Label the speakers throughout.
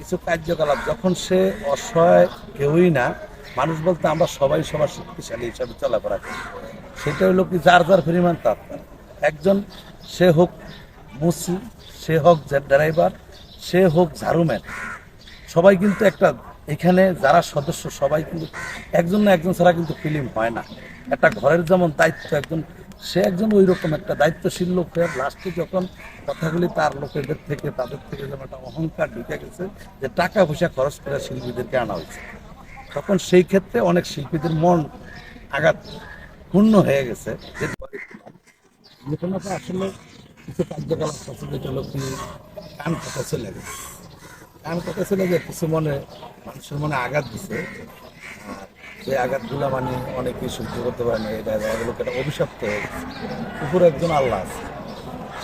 Speaker 1: কিছু কার্যকলাপ, যখন সে অসহায় কেউই না, মানুষ বলতে আমরা সবাই সবার শক্তিশালী হিসাবে চলাফেরা করি। সেটা হলো কি, যার যার পরিমাণ তার। একজন, সে হোক মুসি, সে হোক ড্রাইভার, সে হোক ঝাড়ুম্যান সবাই কিন্তু একটা, এখানে যারা সদস্য, সবাই কিন্তু একজন না একজন ছাড়া কিন্তু ফিল্ম হয় না। একটা ঘরের যেমন দায়িত্ব, একজন সে একজন ওই রকম একটা দায়িত্বশীল লোক হয়ে লাস্টে যখন কথাগুলি তার লোকেদের থেকে, তাদের থেকে যেমন একটা অহংকার ঢুকে গেছে যে টাকা পয়সা খরচ করে শিল্পীদেরকে আনা হয়েছে। তখন সেই ক্ষেত্রে অনেক শিল্পীদের মন আঘাত পূর্ণ হয়ে গেছে। যে ঘটনাটা আসলে কিছু কার্যকলাপ আছে যেটা কি কান কথা চলে গেছে। কান কথা ছিল যে কিছু মনে মানুষের মনে আঘাত দিছে। সেই আঘাতগুলো মানে অনেকেই সহ্য করতে পারে না এটা দেখা গেলো একটা অভিশপ্ত? হয়ে উপরে একজন আল্লাহ আছে।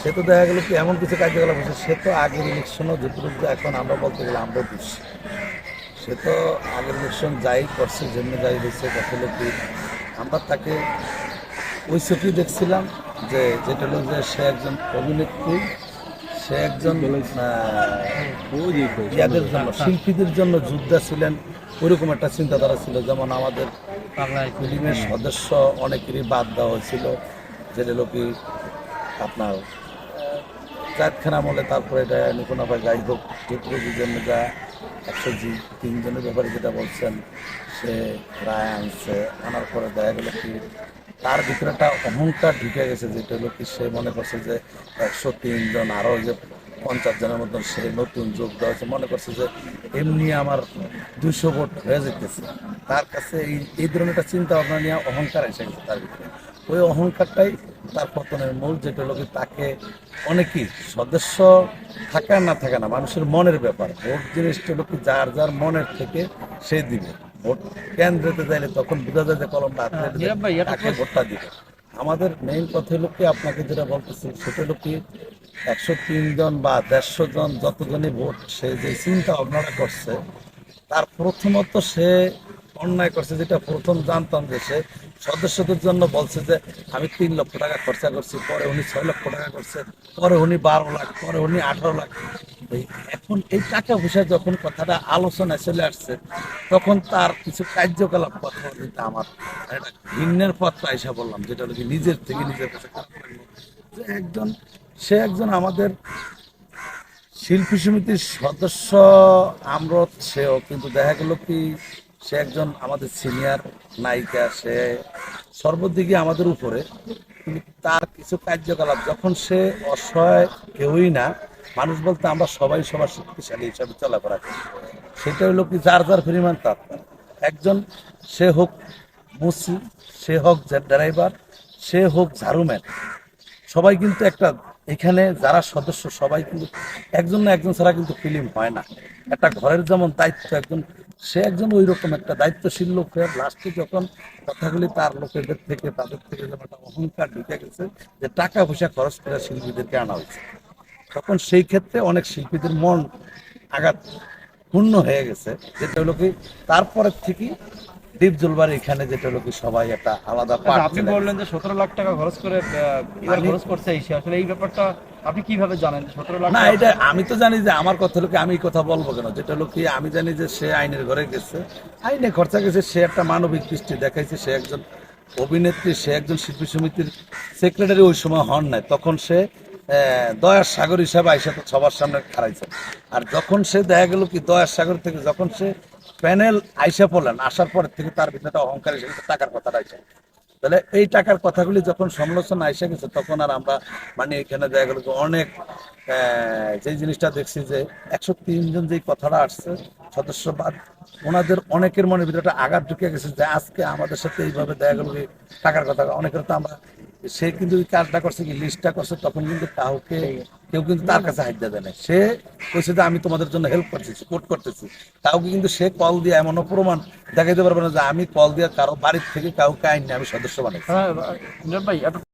Speaker 1: সে তো দেখা গেলো কি এমন কিছু কার্যকলাপ হচ্ছে সে তো আগের ইলেকশনও যেটুকু এখন আমরা বলতে গেলে আমরা বুঝছি সে তো আগের ইলেকশন যাই করছে জন্য যাই হয়েছে কথা হলো কি আমরা তাকে ওই চোখেই দেখছিলাম যে যেটা হলো যে সে একজন অভিনেত্রী সে একজন ইয়াদের জন্য শিল্পীদের জন্য যোদ্ধা ছিলেন ওইরকম একটা চিন্তাধারা ছিল। যেমন আমাদের ফিল্মের সদস্য অনেকেরই বাদ দেওয়া হয়েছিল। যেটা হলো কি আপনার চারখানা আমলে তারপরে এটা নিপুণাভাই যাই হোক জন্য যা একশো জি তিনজনের ব্যাপারে যেটা বলছেন সে রায় আনছে। আনার পরে দেখা গেল কি তার ভিতরে একটা অহংকার ঢুকে গেছে, যেটা হলো কি সে মনে করছে যে, একশো তিনজন আরও যে পঞ্চাশ জনের মতন সে নতুন যোগ দেওয়া হয়েছে, মনে করছে যে এমনি আমার দুশো ভোট হয়ে যেতেছে তার কাছে এই এই ধরনের একটা চিন্তা ভাবনা নিয়ে অহংকার এসে গেছে তার ভিতরে। ওই অহংকারটাই তার পতনের মূল, যেটা হলো তাকে অনেকেই সদস্য থাকা না থাকা না, মানুষের মনের ব্যাপার। ভোট জিনিসটা হলো কি যার যার মনের থেকে সে দিবে। ভোট কেন্দ্রেতে যাইলে তখন বোঝা যায় যে কলমটা
Speaker 2: হ্যাঁ,
Speaker 1: ভোটটা দিবে। আমাদের মেইন কথা হলো কি আপনাকে যেটা বলতেছি সেটা হলো কি একশো জন বা দেড়শো জন যতজনই ভোট সে যে চিন্তা ভাবনাটা করছে তার প্রথমত সে অন্যায় করছে যেটা প্রথম জানতাম যে সে সদস্যদের জন্য বলছে যে আমি তিন লক্ষ টাকা খরচা করছি পরে উনি ছয় লক্ষ টাকা করছে পরে উনি বারো লাখ পরে উনি আঠারো লাখ। এখন এই টাকা পয়সা যখন কথাটা আলোচনায় চলে আসছে, তখন তার কিছু কার্যকলাপ কথা বলতে আমার আইসা বললাম, যেটা নিজের থেকে নিজের কাছে যে একজন, সে একজন আমাদের শিল্পী সমিতির সদস্য আমরত সেও, কিন্তু দেখা গেল কি সে একজন আমাদের সিনিয়র নায়িকা, সে সর্বদিকে আমাদের উপরে, কিন্তু তার কিছু কার্যকলাপ, যখন সে অসহায় কেউই না মানুষ বলতে আমরা সবাই সবার শক্তিশালী হিসাবে চলাফেরা করি। সেটা হলো কি, যার যার পরিমাণ তার। একজন, সে হোক মুসি, সে হোক ড্রাইভার, সে হোক ঝাড়ুম্যান। সবাই কিন্তু একটা, এখানে যারা সদস্য, সবাই কিন্তু একজন না একজন ছাড়া কিন্তু ফিল্ম হয় না। একটা ঘরের যেমন দায়িত্ব একজন, সে একজন ওই রকম একটা দায়িত্বশীল লোক হয়ে লাস্টে যখন কথাগুলি তার লোকেদের থেকে, তাদের থেকে যেমন একটা অহংকার ঢুকে গেছে, যে টাকা পয়সা খরচ করে শিল্পীদেরকে আনা হয়েছে। তখন সেই ক্ষেত্রে অনেক শিল্পীদের মন আঘাত পূর্ণ হয়ে গেছে। যেটা হলো কি তারপরের থেকে দ্বীপ জলবার এখানে যেটা হলো কি সবাই একটা আলাদা
Speaker 2: আচ্ছা, আপনি বললেন যে সতেরো লাখ টাকা খরচ করে এবার খরচ করছে এই আসলে এই ব্যাপারটা আপনি কীভাবে জানেন সতেরো লাখ
Speaker 1: না এটা আমি তো জানি যে আমার কথা হলো কি আমি কথা বলব কেন? যেটা হলো কি আমি জানি যে সে আইনের ঘরে গেছে। আইনে খরচা গেছে সে একটা মানবিক দৃষ্টি দেখাইছে সে একজন অভিনেত্রী সে একজন শিল্পী সমিতির সেক্রেটারি ওই সময় হন নাই। তখন সে দয়ার সাগর হিসাবে আইসা তো সবার সামনে খারাইছে আর যখন সে দেখা গেল কি দয়ার সাগর থেকে যখন সে প্যানেল আইসা পড়লেন আসার পর থেকে তার ভিতরে অহংকার গেছে, টাকার কথাটা আইসা। তাহলে এই টাকার কথাগুলি যখন সমালোচনা এসে গেছে তখন আর আমরা মানে এখানে দেখা গেল অনেক যে জিনিসটা দেখছি যে একশো জন যে কথাটা আসছে সদস্য বাদ ওনাদের অনেকের মনের ভিতরে একটা আঘাত ঢুকে গেছে যে আজকে আমাদের সাথে এইভাবে দেখা গেল টাকার কথা। অনেকের তো আমরা সে কিন্তু কাজটা করছে কি লিস্টটা করছে তখন কিন্তু কাউকে কেউ কিন্তু তার কাছে হাইডা দেয় না সে কইছে যে আমি তোমাদের জন্য হেল্প করছি সাপোর্ট করতেছি কাউকে কিন্তু সে কল দিয়ে এমনও প্রমাণ দেখাইতে পারবে না যে আমি কল দিয়ে কারও বাড়ির থেকে কাউকে আইনি আমি সদস্য বানাই
Speaker 2: হ্যাঁ ভাই